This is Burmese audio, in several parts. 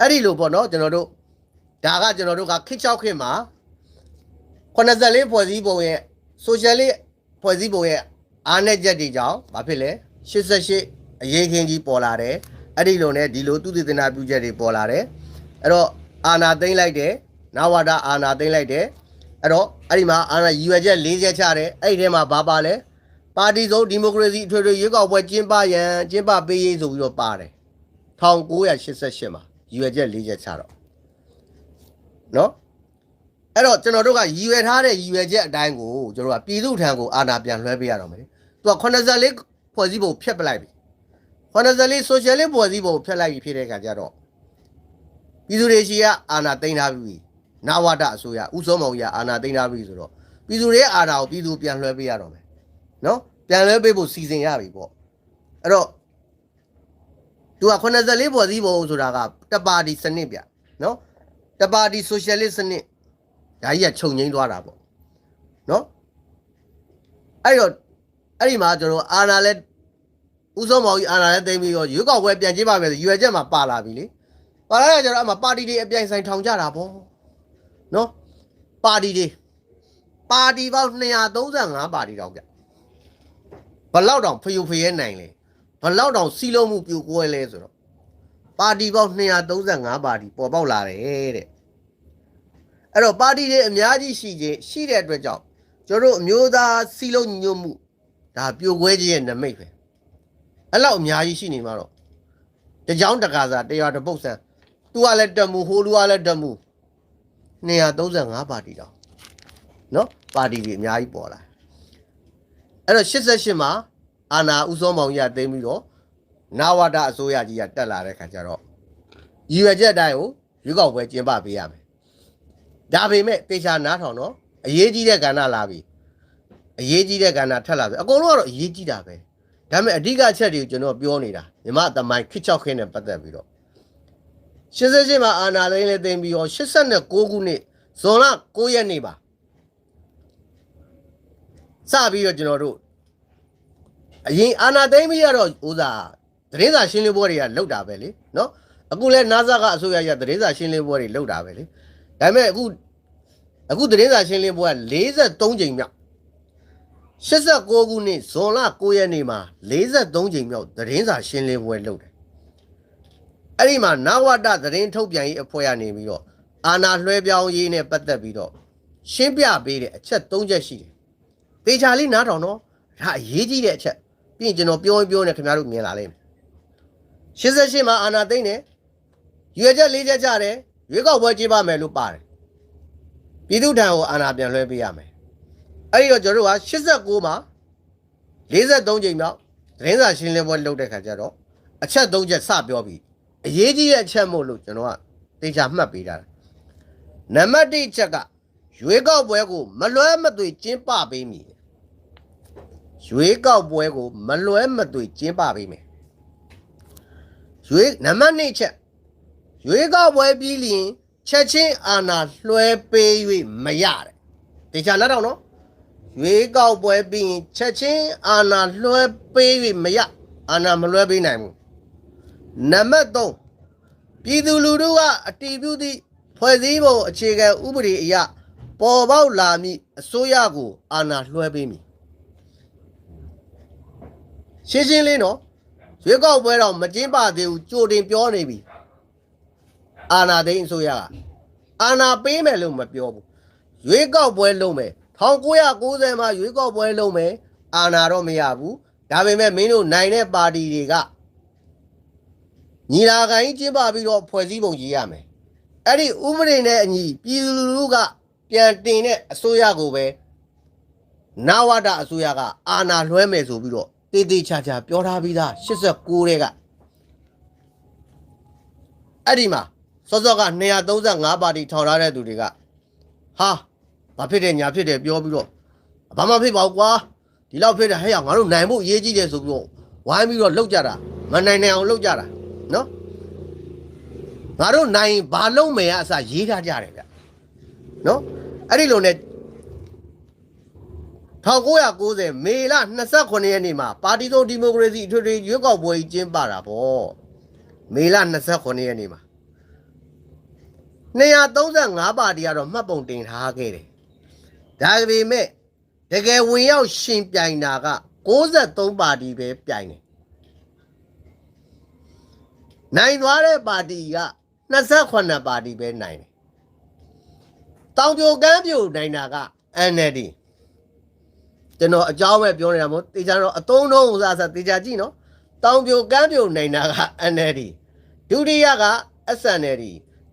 အဲ့ဒီလိုပေါ့နော်ကျွန်တော်တို့ဒါကကျွန်တော်တို့ကခစ်ချောက်ခစ်မှာ84ဖွဲ့စည်းပုံရဲ့ social ဖွဲ့စည်းပုံရဲ့အားနည်းချက်တွေကြောင့်ဘာဖြစ်လဲ88အရေးခင်းကြီးပေါ်လာတယ်အဲ့ဒီလိုနဲ့ဒီလိုသူတည်တနာပြုချက်တွေပေါ်လာတယ်အဲ့တော့အာနာသိမ့်လိုက်တယ်နဝဒအာနာသိမ့်လိုက်တယ်အဲ့တော့အဲ့ဒီမှာအာနာရည်ရွယ်ချက်၄ချက်ချတယ်အဲ့ဒီထဲမှာဘာပါလဲပါတီစုံဒီမိုကရေစီအထွေထွေရွေးကောက်ပွဲကျင်းပရန်ကျင်းပပေးရေးဆိုပြီးတော့ပါတယ်1988မှာ ရည်ရွယ်ချက်၄ချက်ချတော့နော်အဲ့တော့ကျွန်တော်တို့ကရည်ရွယ်ထားတဲ့ရည်ရွယ်ချက်အတိုင်းကိုကျွန်တော်တို့ကပြည်သူထံကိုအာဏာပြန်လွှဲပေးရတော့မယ်သူက84ဖွဲ့စည်းပုံဖျက်ပလိုက်ပြီ84 socialist ဖွဲ့စည်းပုံဖျက်လိုက်ပြီဖြစ်တဲ့အခါကျတော့ပြည်သူတွေရှိကအာဏာသိမ်းထားပြီနာဝတအစိုးရဥဆုံးမောင်ကြီးကအာဏာသိမ်းထားပြီဆိုတော့ပြည်သူတွေရဲ့အာဏာကိုပြည်သူပြန်လွှဲပေးရတော့မယ်နော်ပြန်လွှဲပေးဖို့စီစဉ်ရပြီပေါ့အဲ့တော့ သူက84ဖွဲ့စည်းပုံဆိုတာကတပါတီစနစ်ဗျနော်တပါတီ socialist စနစ်ဒါကြီးကခြုံငိမ့်သွားတာပေါ့နော်အဲ့တော့အဲ့ဒီမှာကျွန်တော်အာဏာလဲဥဆုံးမောင်ကြီးအာဏာလဲသိမ်းပြီးတော့ရွေးကောက်ပွဲပြန်ကျင်းပမယ်ဆိုရွေချက်မှာပါလာပြီလေပါလာတဲ့ကျတော့အမှပါတီတွေအပြိုင်ဆိုင်ထောင်ကြတာပေါ့နော်ပါတီတွေပါတီပေါင်း235ပါတီတောင်ဗျဘလောက်တောင်ဖျူဖျဲနိုင်လေ ဘလောက်တောင်စီလုံးမှုပြိုကွဲလဲဆိုတော့ပါတီပေါင်း235ပါတီပေါ်ပေါက်လာတယ်တဲ့အဲ့တော့ပါတီတွေအများကြီးရှိခြင်းရှိတဲ့အတွက်ကြောင့်ကျွန်တော်တို့အမျိုးသားစီလုံးညီညွတ်မှုဒါပြိုကွဲခြင်းရဲ့နမိတ်ပဲအဲ့လောက်အများကြီးရှိနေမှာတော့တကြောင်တကာစာတရားတစ်ပုတ်ဆန်းသူကလည်းတမှုဟိုလူကလည်းတမှု235ပါတီတော့နော်ပါတီတွေအများကြီးပေါ်လာအဲ့တော့88မှာ အာနာဥစောမောင်ကြီးကသိမ်းပြီးတော့နာဝဒအစိုးရကြီးကတက်လာတဲ့ခါကျတော့ရည်ရွယ်ချက်အတိုင်းကိုရွေးကောက်ပွဲကျင်းပပေးရမယ်ဒါပေမဲ့တေချာနားထောင်တော့အရေးကြီးတဲ့ကဏ္ဍလာပြီအရေးကြီးတဲ့ကဏ္ဍထက်လာပြီအကုန်လုံးကတော့အရေးကြီးတာပဲဒါပေမဲ့အဓိကအချက်တွေကိုကျွန်တော်ပြောနေတာမြမသမိုင်းခစ်ချောက်ခင်းနဲ့ပတ်သက်ပြီးတော့88မှာအာနာသိန်းလေးသိမ်းပြီးတော့89ခုနှစ်ဇွန်လ9ရက်နေ့ပါစပြီးတော့ကျွန်တော်တို့ အရင်အာနာသိန်းပြီးရတော့ဥစားသတင်းစာရှင်းလင်းပွဲတွေကလောက်တာပဲလေနော်အခုလဲ NASA ကအစိုးရရသတင်းစာရှင်းလင်းပွဲတွေလောက်တာပဲလေဒါပေမဲ့အခုအခုသတင်းစာရှင်းလင်းပွဲက43ကြိမ်မြောက်89ခုနှစ်ဇွန်လ9ရက်နေ့မှာ43ကြိမ်မြောက်သတင်းစာရှင်းလင်းပွဲလုပ်တယ်။အဲ့ဒီမှာနဝတသတင်းထုတ်ပြန်ရေးအဖွဲ့ကနေပြီးတော့အာဏာလွှဲပြောင်းရေးနဲ့ပတ်သက်ပြီးတော့ရှင်းပြပေးတဲ့အချက်3ချက်ရှိတယ်။ပေချာလေးနားထောင်တော့ဒါအရေးကြီးတဲ့အချက် ပြီးရင်ကျွန်တော်ပြောရင်ပြောနေခင်ဗျားတို့မြင်လာလိမ့်မယ်။88မှာအာဏာသိမ်းတယ်။ရွေချက်၄ချက်ကြတယ်။ရွေးကောက်ပွဲကျင်းပမယ်လို့ပါတယ်။ပြည်သူ့ထံကိုအာဏာပြန်လွှဲပေးရမယ်။အဲ့ဒီတော့ကျွန်တော်တို့က89မှာ43ချိန်မြောက်သတင်းစာရှင်းလင်းပွဲလုပ်တဲ့ခါကျတော့အချက်၃ချက်စပြောပြီးအရေးကြီးတဲ့အချက်မို့လို့ကျွန်တော်ကတေချာမှတ်ပေးတာ။နံပါတ်1ချက်ကရွေးကောက်ပွဲကိုမလွဲမသွေကျင်းပပေးမည်။ ရွေးကောက်ပွဲကိုမလွဲမသွေကျင်းပပေးမယ်။ရွေးနံပါတ်2ချက်ရွေးကောက်ပွဲပြီးလျင်ချက်ချင်းအာဏာလွှဲပေး၍မရတဲ့တေချာလက်တော့နော်ရွေးကောက်ပွဲပြီးရင်ချက်ချင်းအာဏာလွှဲပေး၍မရအာဏာမလွှဲပေးနိုင်ဘူးနံပါတ်3ပြည်သူလူထုကအတီးပြုသည့်ဖွဲ့စည်းပုံအခြေခံဥပဒေအရပေါ်ပေါက်လာမည့်အစိုးရကိုအာဏာလွှဲပေးမည် ရှင်းရှင်းလေးနော်ရွေးကောက်ပွဲတော့မကျင်းပသေးဘူးကြိုတင်ပြောနေပြီအာနာသိန်းအစိုးရကအာနာပေးမယ်လို့မပြောဘူးရွေးကောက်ပွဲလုပ်မယ်1990မှာရွေးကောက်ပွဲလုပ်မယ်အာနာတော့မရဘူးဒါပေမဲ့မင်းတို့နိုင်တဲ့ပါတီတွေကညီလာခံကြီးကျင်းပပြီးတော့ဖွဲ့စည်းပုံရေးရမယ်အဲ့ဒီဥပဒေနဲ့အညီပြည်သူလူထုကပြန်တင်တဲ့အစိုးရကိုပဲနာဝဒအစိုးရကအာနာလွှဲမယ်ဆိုပြီးတော့ တေးသေးချာချာပြောထားပြီးသား89တဲ့ကအဲ့ဒီမှာစောစောက235ပါတီထောင်ထားတဲ့သူတွေကဟာဘာဖြစ်တယ်ညာဖြစ်တယ်ပြောပြီးတော့ဘာမှဖြစ်ပါဘူးကွာဒီလောက်ဖြစ်တယ်ဟဲ့ငါတို့နိုင်ဖို့အရေးကြီးတယ်ဆိုပြီးတော့ဝိုင်းပြီးတော့လှုပ်ကြတာမနိုင်နိုင်အောင်လှုပ်ကြတာနော်ငါတို့နိုင်ဘာလုံးမယ်အစရေးထားကြတယ်ဗျနော်အဲ့ဒီလိုနဲ့ 1990မေလ29ရက်နေ့မှာပါတီစုံဒီမိုကရေစီအထွေထွေရွေးကောက်ပွဲကြီးကျင်းပတာပေါ့မေလ29ရက်နေ့မှာ235ပါတီကတော့မှတ်ပုံတင်ထားခဲ့တယ်ဒါပေမဲ့တကယ်ဝင်ရောက်ရှင်ပြိုင်တာက63ပါတီပဲပြိုင်တယ်နိုင်သွားတဲ့ပါတီက28ပါတီပဲနိုင်တယ်တောင်ပြိုကမ်းပြိုနိုင်တာက NLD ကျွန်တော်အကြောင်းပဲပြောနေတာမို့တေချာတော့အသုံးတော့ဥစားစားတေချာကြည့်နော်တောင်ပြိုကမ်းပြိုနိုင်တာက NLD ဒုတိယက SNLD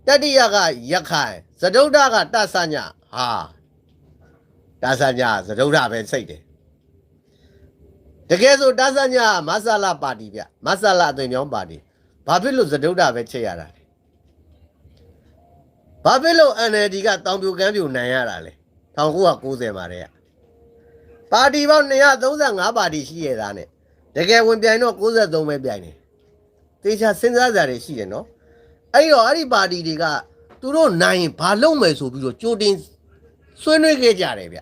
တတိယကရခိုင်သဒုဒ္ဒကတဆညဟာတဆညသဒုဒ္ဒပဲစိတ်တယ်တကယ်ဆိုတဆညကမဆလာပါတီဗျမဆလာအသွင်ပြောင်းပါတီဘာဖြစ်လို့သဒုဒ္ဒပဲချက်ရတာလဲဘာဖြစ်လို့ NLD ကတောင်ပြိုကမ်းပြိုနိုင်ရတာလဲ1990မှာတည်းက ပါတီပေါင်း235ပါတီရှိရတာ ਨੇ တကယ်ဝင်ပြိုင်တော့63ပဲပြိုင်တယ်တေချာစဉ်းစားကြတယ်ရှိတယ်နော်အဲ့တော့အဲ့ဒီပါတီတွေကသူတို့နိုင်ရင်ဘာလုပ်မယ်ဆိုပြီးတော့ကြိုတင်ဆွေးနွေးခဲ့ကြတယ်ဗျ